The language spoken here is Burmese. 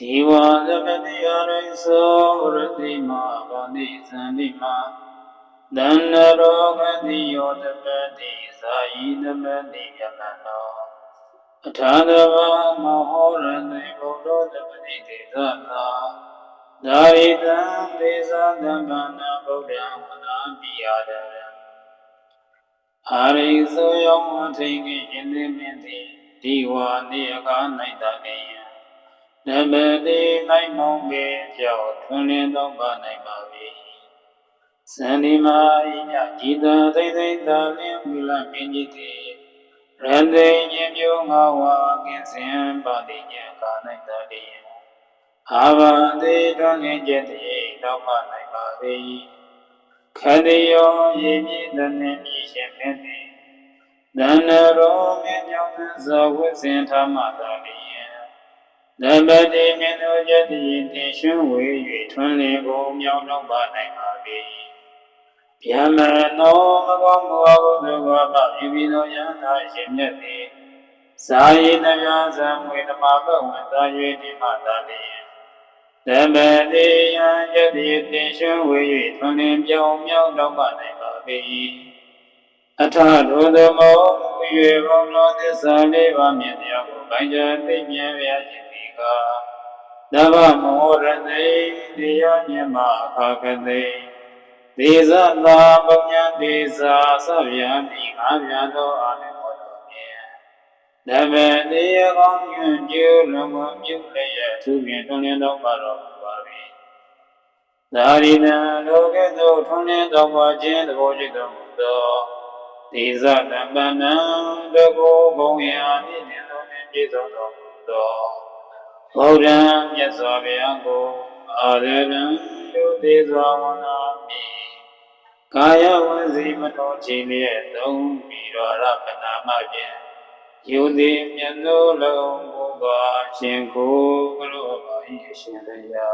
ဒီဝါသမတိယရိသောရတိမာဗန္တိသန္တိမာသန္နရောဂတိယောတပတိဇာယိတပတိယမနောအထာတဝမဟောရတိဘုဒ္ဓတပတိတေသနာဒါရိတံဒေသသမ္ပန္နဗုဒ္ဓံဝနာပိယတရံအာရိသောယောမထိန်ကြီးယင်းနေမြင်သည်ဒီဝါနေအခါ၌တနေယံ နမတိနိုင်မောင်းပင်ပြောင်းထွန်းလင်းသောပါနိုင်ပါ၏စန္ဒီမာဤညကြည်သာသိသိသာလင်းဝိလမင်းကြီးတိရန်တိညင်မျိုးငါဝါကင်းစင်ပါတိညကာနိုင်တတိယအာဘတိတွန်းလင်းခြင်းတိတော့ပါနိုင်ပါ၏ခန္ဒီယောယေမြင့်တနေမြည်ရှင်မင်းတိတဏ္ဍရောမြင့်ကြောင့်ဇဝဝိဇင်ထာမတာတိ နမတိမြင့်တို့ယတိတင်ရှင်ဝေ၍ထွန်းလင်းကုန်မြောင်တော့ပါနိုင်ပါ၏ဗျာမနောမကောင်းမှုအကုသိုလ်ကပပြပြီးသောယန္တာရှင်မြတ်သည်ဇာယိနယဇံဝေဓမ္မဘဝင်သာ၍ဒီမသာလျင်ဓမ္မတိယံယတိတင်ရှင်ဝေ၍ထွန်းလင်းပြောင်းမြောင်တော့ပါနိုင်ပါ၏အထဒုသမောရွေဘုံတော်သစ္စာလေးပါးမြင်တရားကိုပိုင်ကြသိမြင်ရခြင်းဒီ ကသဗ္ဗမောရတိတရားမြင်မှာအခါကတိဒေဇသာပုညံဒေဇာသဗျာတိငါးပြသောအာမေမောတော်မြင်ဓမ္မတရားကောင်းညွန့်ကျိုးလုံးဝပြုလည်းရသူဖြင့်တွင်လင်းတော်ပါတော်မူပါ၏သာရိဏလောကသို့ထွန်းလင်းတော်ပါခြင်းသဘောရှိတော်မူသောဒေဇတမ္ပနံတကောဘုံယံမြင့်မြတ်သောမြတ်ပြည့်စုံတော်မူသော ဘုရားမြတ်စွာဘုရားကိုအာရဏံယုတိစွာဝနာမိကာယဝစီမတော်ချီလျက်သုံးပြီးတော့ရပနာမဖြင့်ယုတိမြတ်သောလုံးဘုရားရှင်ကိုကရောပါ၏ရှင်လျာ